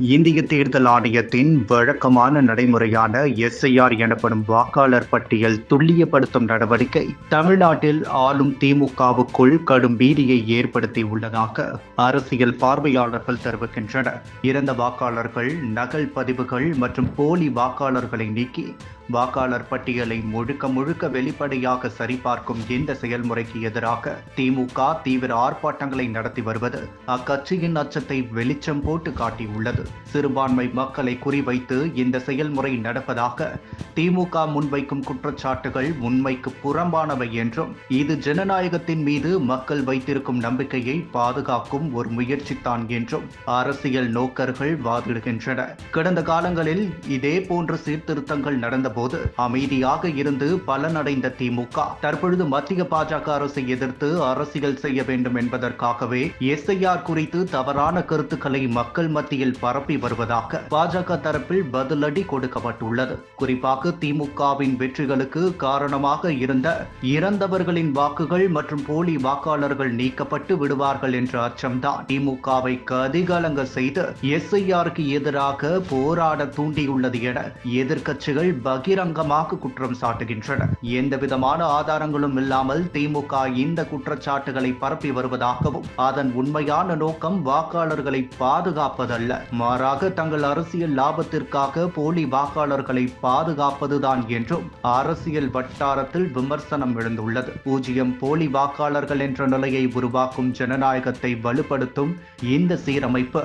இந்திய தேர்தல் ஆணையத்தின் வழக்கமான நடைமுறையான எஸ்ஐஆர் எனப்படும் வாக்காளர் பட்டியல் துல்லியப்படுத்தும் நடவடிக்கை தமிழ்நாட்டில் ஆளும் திமுகவுக்குள் கடும் பீதியை ஏற்படுத்தி உள்ளதாக அரசியல் பார்வையாளர்கள் தெரிவிக்கின்றனர். இறந்த வாக்காளர்கள் நகல் பதிவுகள் மற்றும் போலி வாக்காளர்களை நீக்கி வாக்காளர் பட்டியலை முழுக்க முழுக்க வெளிப்படையாக சரிபார்க்கும் இந்த செயல்முறைக்கு எதிராக திமுக தீவிர ஆர்ப்பாட்டங்களை நடத்தி வருவது அக்கட்சியின் அச்சத்தை வெளிச்சம் போட்டு காட்டியுள்ளது. சிறுபான்மை மக்களை குறிவைத்து இந்த செயல்முறை நடப்பதாக திமுக முன்வைக்கும் குற்றச்சாட்டுகள் உண்மைக்கு புறம்பானவை என்றும் இது ஜனநாயகத்தின் மீது மக்கள் வைத்திருக்கும் நம்பிக்கையை பாதுகாக்கும் ஒரு முயற்சித்தான் என்றும் அரசியல் நோக்கர்கள் வாதிடுகின்றனர். கடந்த காலங்களில் இதே போன்ற சீர்திருத்தங்கள் நடந்த போது அமைதியாக இருந்து பலனடைந்த திமுக. தற்பொழுது மத்திய பாஜக அரசை எதிர்த்து அரசியல் செய்ய வேண்டும் என்பதற்காகவே எஸ்ஐஆர் குறித்து தவறான கருத்துக்களை மக்கள் மத்தியில் பரப்பி வருவதாக பாஜக தரப்பில் பதிலடி கொடுக்கப்பட்டுள்ளது. குறிப்பாக திமுகவின் வெற்றிகளுக்கு காரணமாக இருந்த இறந்தவர்களின் வாக்குகள் மற்றும் போலி வாக்காளர்கள் நீக்கப்பட்டு விடுவார்கள் என்ற அச்சம்தான் திமுகவை கதிகலங்க செய்து எஸ்ஐஆருக்கு எதிராக போராட தூண்டியுள்ளது என எதிர்க்கட்சிகள் பகிரங்கமாக குற்றம் சாட்டுகின்றன. எந்த விதமான ஆதாரங்களும் இல்லாமல் திமுக இந்த குற்றச்சாட்டுகளை பரப்பி வருவதாகவும் அதன் உண்மையான நோக்கம் வாக்காளர்களை பாதுகாப்பதல்ல. மாறாக தங்கள் அரசியல் லாபத்திற்காக போலி வாக்காளர்களை பாதுகாப்பதுதான் என்றும் அரசியல் வட்டாரத்தில் விமர்சனம் எழுந்துள்ளது. பூஜ்ஜியம் போலி வாக்காளர்கள் என்ற நிலையை உருவாக்கும் ஜனநாயகத்தை வலுப்படுத்தும் இந்த சீரமைப்பு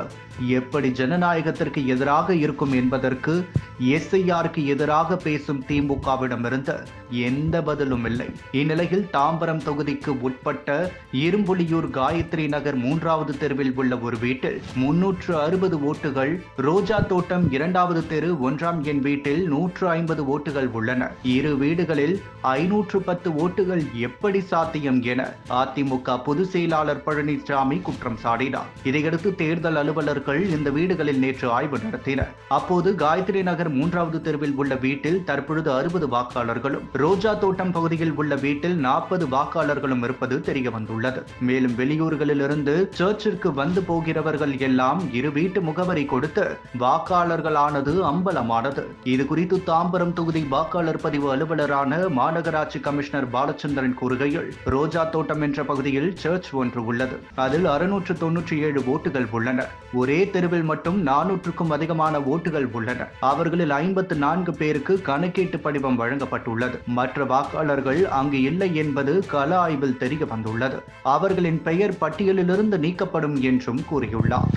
எப்படி ஜனநாயகத்திற்கு எதிராக இருக்கும் என்பதற்கு எஸ்ஐஆருக்கு எதிராக பேசும் திமுகவிடமிருந்து எந்த பதிலும் இல்லை. இந்நிலையில் தாம்பரம் தொகுதிக்கு உட்பட்ட இரும்புலியூர் காயத்ரி நகர் மூன்றாவது தெருவில் உள்ள ஒரு வீட்டில் முன்னூற்று அறுபது ஓட்டுகள் ரோஜா தோட்டம் இரண்டாவது தெரு ஒன்றாம் எண் வீட்டில் நூற்று ஐம்பது ஓட்டுகள் உள்ளன. இரு வீடுகளில் ஐநூற்று பத்து ஓட்டுகள் எப்படி சாத்தியம் என அதிமுக பொதுச் செயலாளர் பழனிசாமி குற்றம் சாடினார் இதையடுத்து தேர்தல் அலுவலர்கள் இந்த வீடுகளில் நேற்று ஆய்வு நடத்தினர். அப்போது காயத்ரி நகர் மூன்றாவது தெருவில் உள்ள வீட்டில் தற்பொழுது அறுபது வாக்காளர்களும் ரோஜா தோட்டம் பகுதியில் உள்ள வீட்டில் நாற்பது வாக்காளர்களும் இருப்பது தெரிய வந்துள்ளது. மேலும் வெளியூர்களிலிருந்து சர்ச்சிற்கு வந்து போகிறவர்கள் எல்லாம் இரு வீட்டு முகவரி கொடுத்து வாக்காளர்களானது அம்பலமானது. இது குறித்து தாம்பரம் தொகுதி வாக்காளர் பதிவு அலுவலரான மாநகராட்சி கமிஷனர் பாலச்சந்திரன் கூறுகையில் ரோஜா தோட்டம் என்ற பகுதியில் சர்ச் ஒன்று உள்ளது. அதில் அறுநூற்று தொன்னூற்றி ஏழு ஓட்டுகள் உள்ளன. ஒரே தெருவில் மட்டும் நானூற்றுக்கும் அதிகமான ஓட்டுகள் உள்ளன. அவர்கள் அவர்களில் ஐம்பத்து நான்கு பேருக்கு கணக்கீட்டு படிவம் வழங்கப்பட்டுள்ளது. மற்ற வாக்காளர்கள் அங்கு இல்லை என்பது கள ஆய்வில் தெரிய வந்துள்ளது. அவர்களின் பெயர் பட்டியலிலிருந்து நீக்கப்படும் என்றும் கூறியுள்ளார்.